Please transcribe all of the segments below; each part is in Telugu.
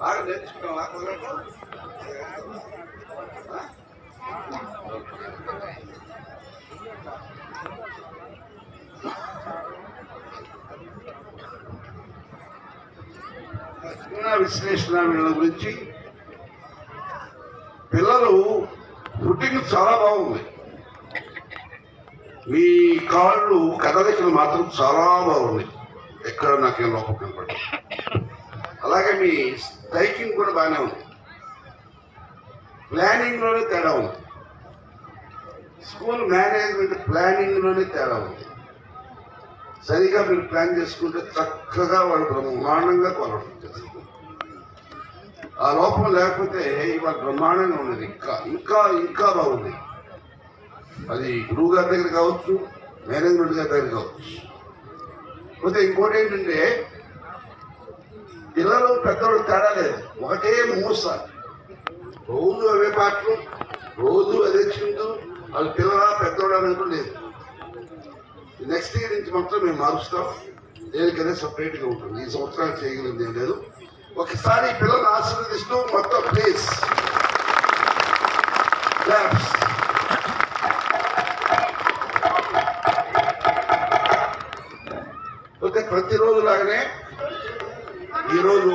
బాగా నేర్చుకున్నావా విశ్లేషణ వీళ్ళ గురించి పిల్లలు పుట్టింగ్ చాలా బాగుంది. మీ కాళ్ళు కదలికలు మాత్రం చాలా బాగుంది. ఎక్కడ నాకేం లోపం కనపడదు అలాగే మీ స్ట్రైకింగ్ కూడా బాగానే ఉంది. ప్లానింగ్లోనే తేడా ఉంది. స్కూల్ మేనేజ్మెంట్ ప్లానింగ్లోనే తేడా ఉంది. సరిగా మీరు ప్లాన్ చేసుకుంటే చక్కగా వాళ్ళు బ్రహ్మాండంగా కొనడం ఆ లోపం లేకపోతే ఇవాళ బ్రహ్మాండంగా ఉన్నది ఇంకా ఇంకా ఇంకా బాగుంది అది గురువు గారి దగ్గర కావచ్చు మేనేజ్మెంట్ గారి దగ్గర కావచ్చు. పోతే ఇంకోటి ఏంటంటే పిల్లలు పెద్దవాళ్ళు తేడా లేదు. ఒకటే మూస. రోజు అవే పాటలు రోజు అదే చిందు. వాళ్ళ పిల్లల పెద్దవాడు అనేది లేదు. నెక్స్ట్ ఇయర్ నుంచి మాత్రం మేము మారుస్తాం. దేనికనే సపరేట్గా ఉంటుంది ఈ సంవత్సరాలు చేయగలిగింది ఏం లేదు. ఒకసారి పిల్లలు పిల్లల్ని ఆశీర్వదిస్తూ మొత్తం ప్లీజ్ క్లాప్స్ ఓకే ప్రతిరోజు లాగానే ఈరోజు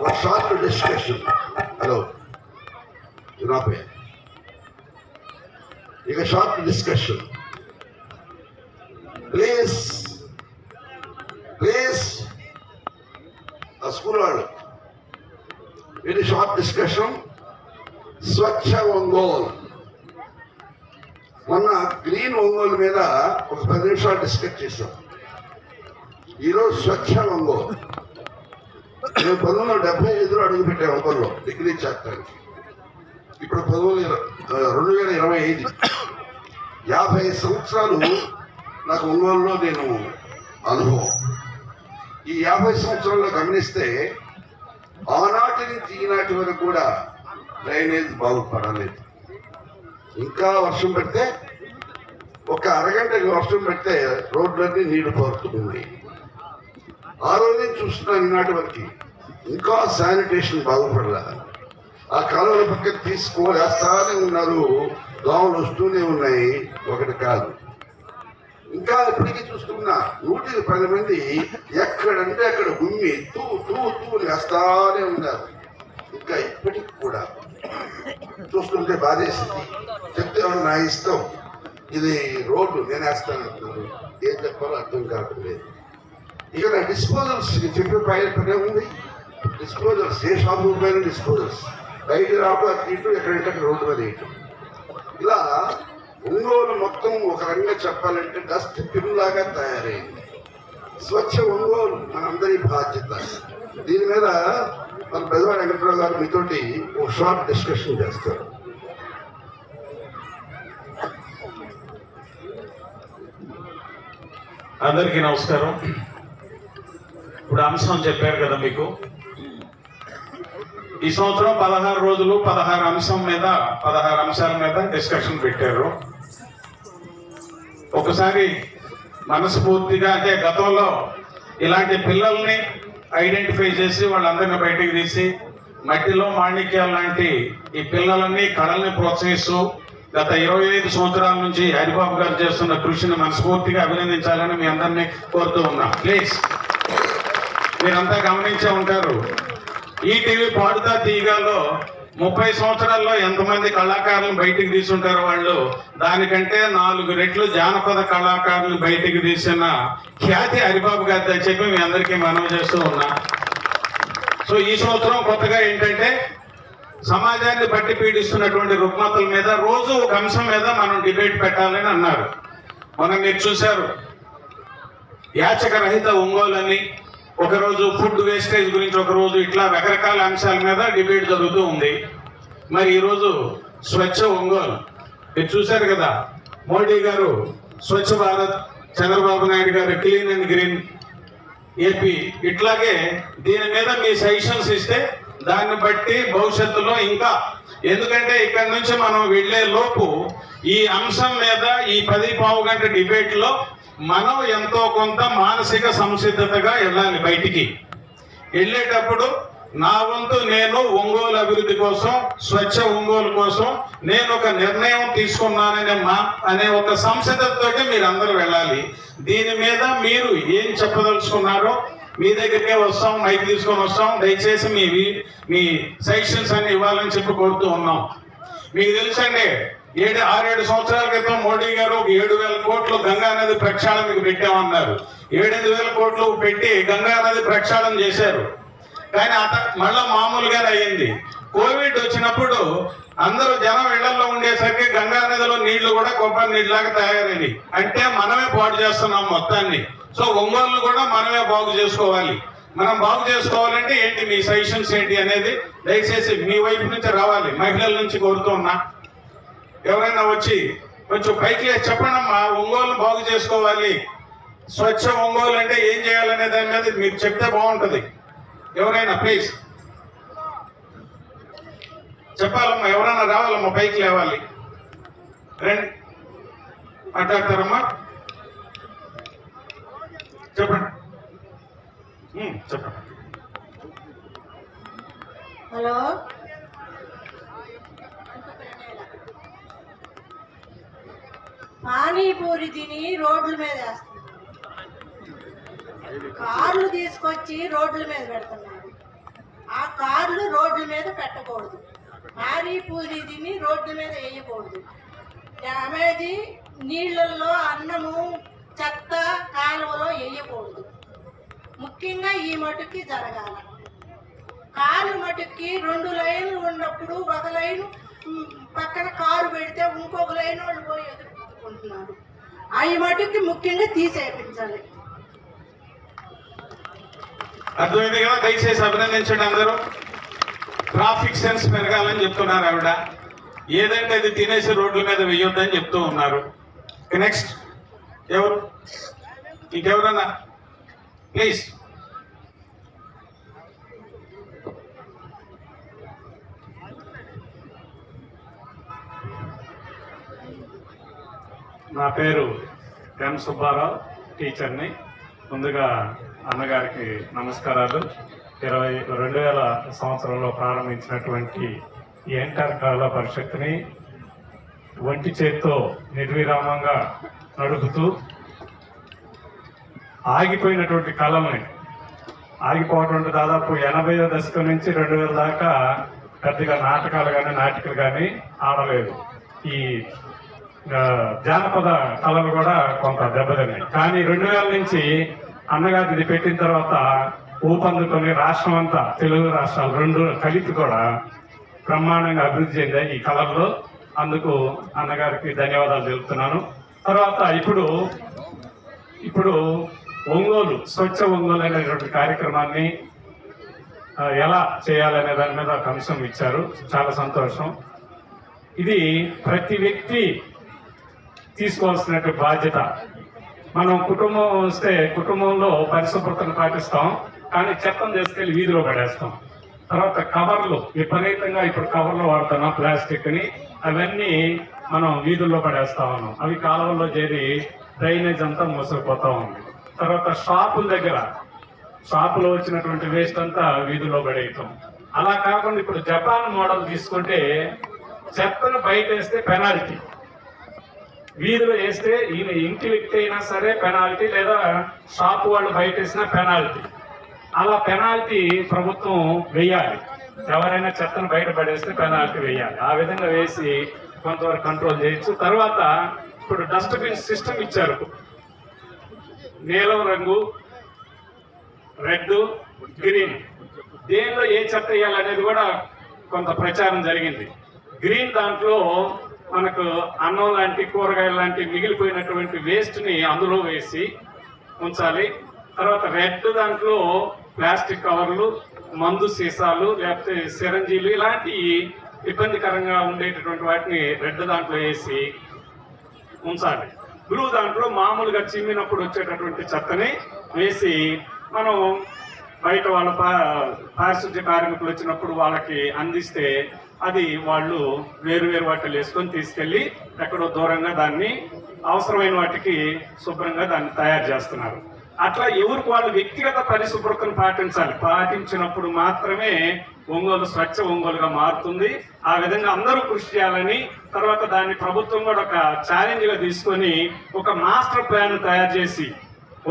ఒక షార్ట్ డిస్కషన్. హలో రాపోయా ఇక షార్ట్ డిస్కషన్. ప్లీజ్ ప్లీజ్ ఆ స్కూల్ వాళ్ళు. ఇది షార్ట్ డిస్కషన్. స్వచ్ఛ ఒంగోలు. మొన్న గ్రీన్ ఒంగోలు మీద ఒక పది నిమిషాలు డిస్కస్ చేశాం. ఈరోజు స్వచ్ఛ వంగో నేను పంతొమ్మిది వందల డెబ్బై ఐదులో అడుగు పెట్టాను డిగ్రీ చేస్తానికి. ఇప్పుడు పంతొమ్మిది రెండు వేల ఇరవై ఐదు. యాభై సంవత్సరాలు నాకు ఒంగోలులో నేను అనుభవం. ఈ యాభై సంవత్సరాల్లో గమనిస్తే ఆనాటి నుంచి ఈనాటి వరకు కూడా డ్రైనేజ్ బాగుపడలేదు. ఇంకా వర్షం పెడితే ఒక అరగంటకి వర్షం పెడితే రోడ్లన్నీ నీళ్ళు పారుతున్నాయి. ఆ రోజు నుంచి చూస్తున్నాను ఈనాటి వరకు ఇంకా శానిటేషన్ బాగుపడలా. ఆ కాలువల పక్కన తీసుకోలేస్తానే ఉన్నారు. దోమలు వస్తూనే ఉన్నాయి. ఒకటి కాదు. ఇంకా ఇప్పటికీ చూస్తున్నా నూటికి పది మంది ఎక్కడంటే అక్కడ గుమ్మి తూ తూ తూ వేస్తానే ఉన్నారు. ఇంకా ఇప్పటికి కూడా. చూస్తుంటే బాధేసింది. చెప్తే నా ఇష్టం? ఇది రోడ్డు నేను వేస్తాను అంటున్నారు. ఏం చెప్పాలో అర్థం కావట్లేదు. ఇక్కడ డిస్పోజల్స్ చెట్టు పైన పనే ఉంది. డిస్పోజల్స్ ఏ షాపు పైన డిస్పోజల్స్ బయట రావడం అటు ఎక్కడంటే రోడ్డు మీద వేయటం ఇలా ఒంగోలు మొత్తం ఒక రంగా చెప్పాలంటే డస్ట్ పిన్ లాగా తయారైంది. స్వచ్ఛ ఒంగోలు మనందరి బాధ్యత. దీని మీద మన పెద్దవాడు వెంకటరావు గారు మీతోటి ఒక షార్ట్ డిస్కషన్ చేస్తారు. అందరికీ నమస్కారం. ఇప్పుడు అంశం చెప్పారు కదా మీకు. ఈ సంవత్సరం పదహారు రోజులు పదహారు అంశం మీద పదహారు అంశాల మీద డిస్కషన్ పెట్టారు. ఒకసారి మనస్ఫూర్తిగా అంటే గతంలో ఇలాంటి పిల్లల్ని ఐడెంటిఫై చేసి వాళ్ళందరినీ బయటికి తీసి మట్టిలో మాణిక్యాలు లాంటి ఈ పిల్లలని కళల్ని ప్రోత్సహిస్తూ గత ఇరవై ఐదు సంవత్సరాల నుంచి హరిబాబు గారు చేస్తున్న కృషిని మనస్ఫూర్తిగా అభినందించాలని మీ అందరినీ కోరుతూ ఉన్నా. ప్లీజ్ మీరంతా గమనించే ఉంటారు. ఈ టీవీ పాడుతా తీయగాలో ముప్పై సంవత్సరాల్లో ఎంతమంది కళాకారులు బయటికి తీసుంటారు వాళ్ళు? దానికంటే నాలుగు రెట్లు జానపద కళాకారులు బయటికి తీసిన ఖ్యాతి హరిబాబు గారి అని చెప్పి మీ అందరికీ మనవి చేస్తూ ఉన్నా. సో ఈ సంవత్సరం కొత్తగా ఏంటంటే సమాజాన్ని బట్టి పీడిస్తున్నటువంటి రుగ్మతల మీద రోజు ఒక అంశం మీద మనం డిబేట్ పెట్టాలని అన్నారు. మనం మీరు చూశారు. యాచక రహిత ఒంగోలని ఒకరోజు ఫుడ్ వేస్టేజ్ గురించి ఒకరోజు ఇట్లా రకరకాల అంశాల మీద డిబేట్ జరుగుతూ ఉంది. మరి ఈరోజు స్వచ్ఛ ఒంగోలు. మీరు చూశారు కదా మోడీ గారు స్వచ్ఛ భారత్ చంద్రబాబు నాయుడు గారు క్లీన్ అండ్ గ్రీన్ ఏపీ ఇట్లాగే దీని మీద మీ సజెషన్స్ ఇస్తే దాన్ని బట్టి భవిష్యత్తులో ఇంకా ఎందుకంటే ఇక్కడ నుంచి మనం వెళ్ళే లోపు ఈ అంశం మీద ఈ పది పావు గంట డిబేట్లో మనం ఎంతో కొంత మానసిక సంసిద్ధతగా వెళ్ళాలి బయటికి. వెళ్ళేటప్పుడు నా వంతు నేను ఒంగోలు అభివృద్ధి కోసం స్వచ్ఛ ఒంగోలు కోసం నేను ఒక నిర్ణయం తీసుకున్నాననే మా అనే ఒక సంసిద్ధతతో మీరు అందరూ వెళ్ళాలి. దీని మీద మీరు ఏం చెప్పదలుచుకున్నారో మీ దగ్గరికే వస్తాం మైక్ తీసుకొని వస్తాం. దయచేసి మీ మీ సజెషన్స్ అన్ని ఇవ్వాలని చెప్పి కోరుతూ ఉన్నాం. మీకు తెలుసండి ఏడు ఆరేడు సంవత్సరాల క్రితం మోడీ గారు ఒక ఏడు వేల కోట్లు గంగా నది ప్రక్షాళనకు పెట్టామన్నారు. ఏడెనిమిది వేల కోట్లు పెట్టి గంగా నది ప్రక్షాళన చేశారు. కానీ అత మళ్ళా మామూలుగానే అయ్యింది కోవిడ్ వచ్చినప్పుడు అందరూ జనం ఇళ్ళలో ఉండేసరికి గంగా నదిలో నీళ్ళు కూడా కొబ్బరి నీళ్ళలాగా తయారైంది అంటే మనమే పాటు చేస్తున్నాం మొత్తాన్ని. సో ఒంగోలు కూడా మనమే బాగు చేసుకోవాలి. మనం బాగు చేసుకోవాలంటే ఏంటి మీ సజెషన్స్ ఏంటి అనేది దయచేసి మీ వైపు నుంచి రావాలి. మహిళల నుంచి కోరుతున్నా. ఎవరైనా వచ్చి కొంచెం పైకి చెప్పండమ్మా చెప్పండి అమ్మా ఒంగోలు బాగు చేసుకోవాలి. స్వచ్ఛ ఒంగోలు అంటే ఏం చేయాలనే దాని మీద మీరు చెప్తే బాగుంటుంది. ఎవరైనా ప్లీజ్. చెప్పాలమ్మా ఎవరైనా రావాలమ్మా పైకి లేవాలి. రండి. మాట్లాడతారమ్మా. చెప్పండి. చెప్పండి. హలో? పానీపూరి తిని రోడ్ల మీద వేస్తున్నారు. కార్లు తీసుకొచ్చి రోడ్ల మీద పెడుతున్నారు. ఆ కార్లు రోడ్ల మీద పెట్టకూడదు. పానీపూరి తిని రోడ్ల మీద వేయకూడదు. డ్యామేజీ నీళ్ళల్లో అన్నము చెత్త కాలువలో వేయకూడదు. ముఖ్యంగా ఈ మటుకి జరగాలి. కారు మటుకి రెండు లైన్లు ఉన్నప్పుడు ఒక లైన్ పక్కన కారు పెడితే ఇంకొక లైన్ వాళ్ళు పోయి ఎదుర్కొంటున్నారు. అవి మటుకి ముఖ్యంగా తీసేపించాలి. అర్థమైంది కదా? దయచేసి అభినందించండి అందరూ. ట్రాఫిక్ సెన్స్ పెరగాలని చెప్తున్నారు ఆవిడ. ఏదంటే అది తినేసి రోడ్ల మీద వేయొద్దని చెప్తూ ఉన్నారు. నెక్స్ట్ ఎవరు? ఇంకెవరన్నా? ప్లీజ్. నా పేరు ఎం సుబ్బారావు టీచర్ని. ముందుగా అన్నగారికి నమస్కారాలు. ఇరవై రెండు వేల సంవత్సరంలో ప్రారంభించినటువంటి ఎంటర్ కళా పరిషత్ని ఒంటి చేత్తో నిర్విరామంగా నడుపుతూ ఆగిపోయినటువంటి కళల్ని ఆగిపోవటం అంటే దాదాపు ఎనభైవ దశకం నుంచి రెండు వేల దాకా పెద్దగా నాటకాలు కానీ నాటికలు కానీ ఆడలేదు. ఈ జానపద కళలు కూడా కొంత దెబ్బతిన్నాయి. కానీ రెండు వేల నుంచి అన్నగారు ఇది పెట్టిన తర్వాత ఊపందుకొని రాష్ట్రం అంతా తెలుగు రాష్ట్రాలు రెండు కలిపి కూడా బ్రహ్మాండంగా అభివృద్ధి చెందాయి ఈ కళల్లో. అందుకు అన్నగారికి ధన్యవాదాలు తెలుపుతున్నాను. తర్వాత ఇప్పుడు ఇప్పుడు ఒంగోలు స్వచ్ఛ ఒంగోలు అనేటువంటి కార్యక్రమాన్ని ఎలా చేయాలనే దాని మీద ఒక అంశం ఇచ్చారు. చాలా సంతోషం. ఇది ప్రతి వ్యక్తి తీసుకోవాల్సినటువంటి బాధ్యత. మనం కుటుంబం వస్తే కుటుంబంలో పరిశుభ్రతను పాటిస్తాం కానీ చెత్తను తీసుకెళ్ళి వీధిలో పడేస్తాం. తర్వాత కవర్లు విపరీతంగా ఇప్పుడు కవర్లు వాడుతున్నాం ప్లాస్టిక్ని. అవన్నీ మనం వీధుల్లో పడేస్తా ఉన్నాం. అవి కాలువల్లో చేరి డ్రైనేజ్ అంతా మోసపోతా ఉంది. తర్వాత షాపుల దగ్గర షాపులో వచ్చినటువంటి వేస్ట్ అంతా వీధిలో పడేయటం. అలా కాకుండా ఇప్పుడు జపాన్ మోడల్ తీసుకుంటే చెత్తను బయట వేస్తే పెనాల్టీ వీధిలో వేస్తే ఈయన ఇంటి వ్యక్తి అయినా సరే పెనాల్టీ లేదా షాపు వాళ్ళు బయట వేసినా పెనాల్టీ అలా పెనాల్టీ ప్రభుత్వం వేయాలి. ఎవరైనా చెత్తను బయట పడేస్తే పెనాల్టీ వేయాలి. ఆ విధంగా వేసి కొంతవరకు కంట్రోల్ చేయొచ్చు. తర్వాత ఇప్పుడు డస్ట్బిన్ సిస్టమ్ ఇచ్చారు. నీలం రంగు రెడ్ గ్రీన్. దేనిలో ఏ చెత్త వేయాలనేది కూడా కొంత ప్రచారం జరిగింది. గ్రీన్ దాంట్లో మనకు అన్నం లాంటి కూరగాయలు లాంటి మిగిలిపోయినటువంటి వేస్ట్ని అందులో వేసి ఉంచాలి. తర్వాత రెడ్ దాంట్లో ప్లాస్టిక్ కవర్లు మందు సీసాలు లేకపోతే సిరంజీలు ఇలాంటి ఇబ్బందికరంగా ఉండేటటువంటి వాటిని రెడ్ దాంట్లో వేసి ఉంచాలి. గురువు దాంట్లో మామూలుగా చిమ్మినప్పుడు వచ్చేటటువంటి చెత్తని వేసి మనం బయట వాళ్ళ పా- పారిశుద్ధ్య కార్మికులు వచ్చినప్పుడు వాళ్ళకి అందిస్తే అది వాళ్ళు వేరు వేరు వాటిలు వేసుకొని తీసుకెళ్ళి ఎక్కడో దూరంగా దాన్ని అవసరమైన వాటికి శుభ్రంగా దాన్ని తయారు చేస్తున్నారు. అట్లా ఎవరికి వాళ్ళు వ్యక్తిగత పరిశుభ్రతను పాటించాలి. పాటించినప్పుడు మాత్రమే ఒంగోలు స్వచ్ఛ ఒంగోలుగా మారుతుంది. ఆ విధంగా అందరూ కృషి చేయాలని తర్వాత దాన్ని ప్రభుత్వం కూడా ఒక ఛాలెంజ్గా తీసుకొని ఒక మాస్టర్ ప్లాన్ తయారు చేసి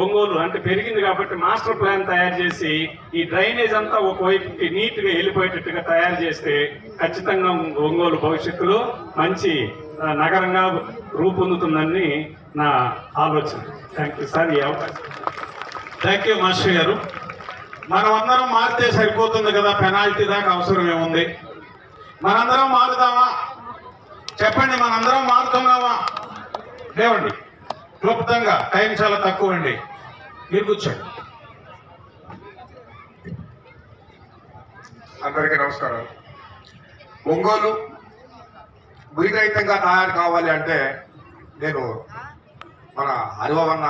ఒంగోలు అంటే పెరిగింది కాబట్టి మాస్టర్ ప్లాన్ తయారు చేసి ఈ డ్రైనేజ్ అంతా ఒకవైపుకి నీట్గా వెళ్ళిపోయేటట్టుగా తయారు చేస్తే ఖచ్చితంగా ఒంగోలు భవిష్యత్తులో మంచి నగరంగా రూపొందుతుందని నా ఆలోచన. థ్యాంక్ యూ సార్ ఈ అవకాశం. థ్యాంక్ యూ మాస్టర్ గారు. మనం అందరం మారితే సరిపోతుంది కదా పెనాల్టీ దాకా అవసరం ఏముంది? మనందరం మారుదామా? చెప్పండి మనందరం మారుతున్నామా? లేవండి. క్లుప్తంగా టైం చాలా తక్కువ అండి మీరు కూర్చోండి. అందరికీ నమస్కారం. ఒంగోలు గురిరహితంగా తయారు కావాలి అంటే నేను మన హరివన్న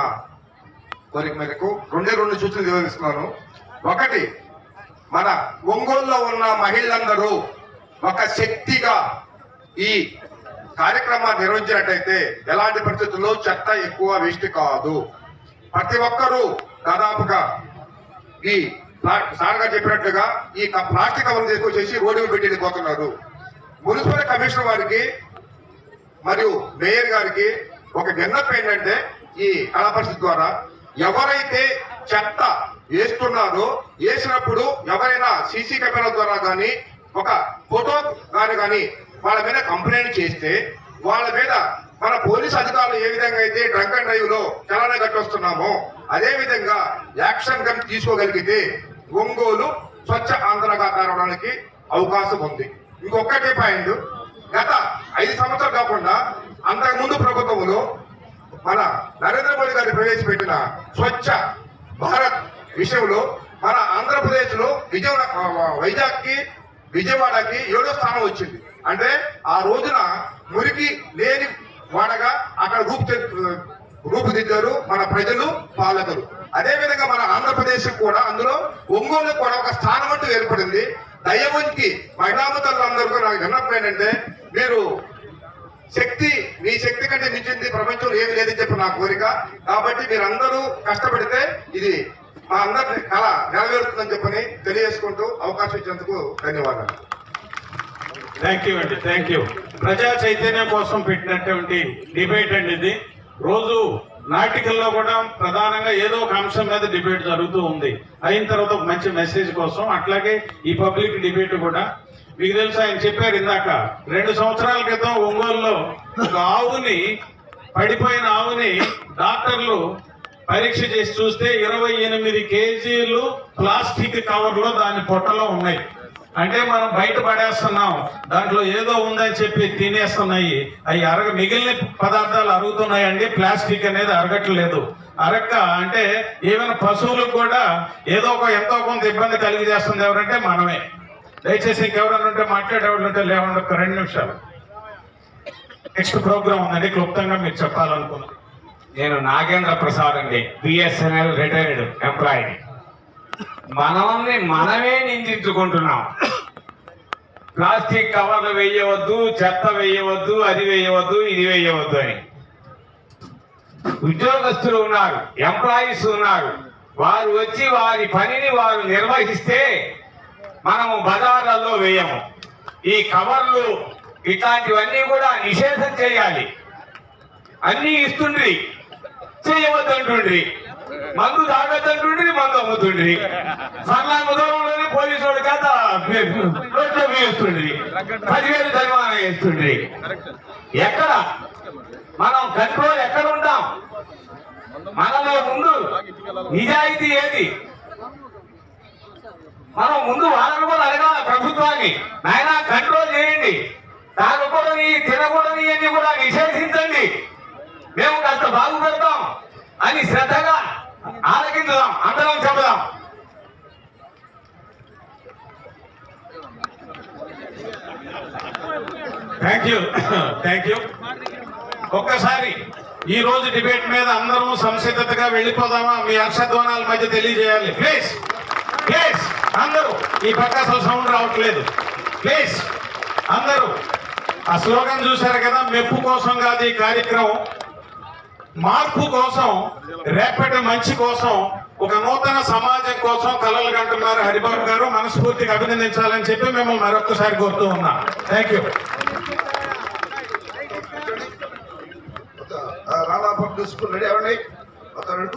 కోరిక మేరకు రెండే రెండు సూచనలు తెలియజేస్తున్నాను ఒకటి మన ఒంగోలులో ఉన్న మహిళలందరూ ఒక శక్తిగా ఈ కార్యక్రమాన్ని నిర్వహించినట్టయితే ఎలాంటి పరిస్థితుల్లో చెత్త ఎక్కువ వేస్ట్ కాదు. ప్రతి ఒక్కరూ దాదాపుగా ఈ ప్లా- చెప్పినట్లుగా ఈ ప్లాస్టిక్ కవర్ తీసుకొచ్చేసి రోడ్డు పెట్టి వెళ్ళిపోతున్నారు. మున్సిపల్ కమిషనర్ వారికి మరియు మేయర్ గారికి ఒక విన్నపం ఏంటంటే ఈ కళా పరిస్థితి ద్వారా ఎవరైతే చెత్త వేస్తున్నారు వేసినప్పుడు ఎవరైనా సీసీ కెమెరా ద్వారా కానీ ఒక ఫోటో కానీ కానీ వాళ్ళ మీద కంప్లైంట్ చేస్తే వాళ్ళ మీద మన పోలీస్ అధికారులు ఏ విధంగా అయితే డ్రంక్ అండ్ డ్రైవ్లో చలన కట్టొస్తున్నామో అదే విధంగా యాక్షన్ కనుక తీసుకోగలిగితే ఒంగోలు స్వచ్ఛ ఆంధ్రగా కావడానికి అవకాశం ఉంది. ఇంకొకటి పాయింట్ గత ఐదు సంవత్సరాలు కాకుండా అంతకుముందు ప్రభుత్వంలో మన నరేంద్ర మోడీ గారు ప్రవేశపెట్టిన స్వచ్ఛ భారత్ విషయంలో మన ఆంధ్రప్రదేశ్లో విజయ వైజాగ్కి విజయవాడకి ఏడో స్థానం వచ్చింది. అంటే ఆ రోజున మురికి లేని వాడగా అక్కడ రూపు రూపుదిద్దారు మన ప్రజలు పాలకులు. అదేవిధంగా మన ఆంధ్రప్రదేశ్ కూడా అందులో ఒంగోలు కూడా ఒక స్థానం అంటూ ఏర్పడింది. దయవంతి మహిళామతలందరూ నాకు విన్నపం ఏంటంటే మీరు శక్తి మీ శక్తి కంటే మించింది ప్రపంచంలో ఏమి లేదని చెప్పి నా కోరిక. కాబట్టి మీరందరూ కష్టపడితే ఇది మా అందరి కళ నెరవేరుతుందని చెప్పని తెలియజేసుకుంటూ అవకాశం ఇచ్చినందుకు ధన్యవాదాలు. థ్యాంక్ యూ అండి థ్యాంక్ యూ ప్రజా చైతన్యం కోసం పెట్టినటువంటి డిబేట్ అండి ఇది. రోజు నాటికల్లో కూడా ప్రధానంగా ఏదో ఒక అంశం మీద డిబేట్ జరుగుతూ ఉంది. అయిన తర్వాత ఒక మంచి మెసేజ్ కోసం అట్లాగే ఈ పబ్లిక్ డిబేట్ కూడా. మీకు తెలుసు ఆయన చెప్పారు ఇందాక రెండు సంవత్సరాల క్రితం ఒంగోలులో ఒక ఆవుని పడిపోయిన ఆవుని డాక్టర్లు పరీక్ష చేసి చూస్తే ఇరవై ఎనిమిది కేజీలు ప్లాస్టిక్ కవర్లో దాని పొట్టలో ఉన్నాయి. అంటే మనం బయట పడేస్తున్నాం. దాంట్లో ఏదో ఉందని చెప్పి తినేస్తున్నాయి. అవి అరగ మిగిలిన పదార్థాలు అరుగుతున్నాయండి. ప్లాస్టిక్ అనేది అరగట్లేదు. అరక్క అంటే ఏమైనా పశువులకు కూడా ఏదో ఒక ఎంతో కొంత ఇబ్బంది కలిగి చేస్తుంది ఎవరంటే మనమే. దయచేసి ఇంకెవరైనా ఉంటే మాట్లాడేవాళ్ళు ఉంటే లేవండి ఒక రెండు నిమిషాలు. నెక్స్ట్ ప్రోగ్రామ్ ఉందండి క్లుప్తంగా మీరు చెప్పాలనుకున్నాను నేను నాగేంద్ర ప్రసాద్ అండి బిఎస్ఎన్ఎల్ రిటైర్డ్ ఎంప్లాయీ మనల్ని మనమే నిందించుకుంటున్నాం. ప్లాస్టిక్ కవర్లు వేయవద్దు చెత్త వేయవద్దు అది వేయవద్దు ఇది వేయవద్దు అని. ఉద్యోగస్తులు ఉన్నారు ఎంప్లాయీస్ ఉన్నారు. వారు వచ్చి వారి పనిని వారు నిర్వహిస్తే మనము బజార్లలో వేయము. ఈ కవర్లు ఇట్లాంటివన్నీ కూడా నిషేధం చేయాలి. అన్నీ ఇస్తుండ్రి. చేయవద్దంటుండ్రి. మందు తాగొద్దంటుండ్రి మందు అమ్ముతుండ్రి. సరళ ముదరంలోనే పోలీసు వాడి చేత రోడ్లో వేస్తుండ్రి. పదివేలు జరిమానా వేస్తుండ్రి. ఎక్కడ? మనం కంట్రోల్ ఎక్కడ ఉంటాం? మనలో ముందు నిజాయితీ ఏది? మనం ముందు వాళ్ళని కూడా అడగాలి ప్రభుత్వాన్ని. నాయన కంట్రోల్ చేయండి. తాగకూడని తినకూడని అన్ని కూడా నిషేధించండి. మేము కాస్త బాగుపడతాం అని శ్రద్ధగా ఆలకించుదాం అందరం చెబుదాం. థ్యాంక్ యూ థ్యాంక్ యూ ఒక్కసారి ఈ రోజు డిబేట్ మీద అందరూ సంసిద్ధతగా వెళ్ళిపోదామా? మీ హర్షధ్వానాల మధ్య తెలియజేయాలి. ప్లీజ్ ప్లీజ్ అందరూ. ఈ పక్క అసలు సౌండ్ రావట్లేదు. ప్లీజ్ అందరూ. ఆ స్లోగన్ చూశారు కదా? మెప్పు కోసం కాదు ఈ కార్యక్రమం. మార్పు కోసం రేపటి మంచి కోసం ఒక నూతన సమాజం కోసం కలలు కంటున్నారు హరిబాబు గారు. మనస్ఫూర్తిగా అభినందించాలని చెప్పి మిమ్మల్ని మరొకసారి కోరుతూ ఉన్నా. Thank you Rana public school ready అవ్వండి. ఒక రెండు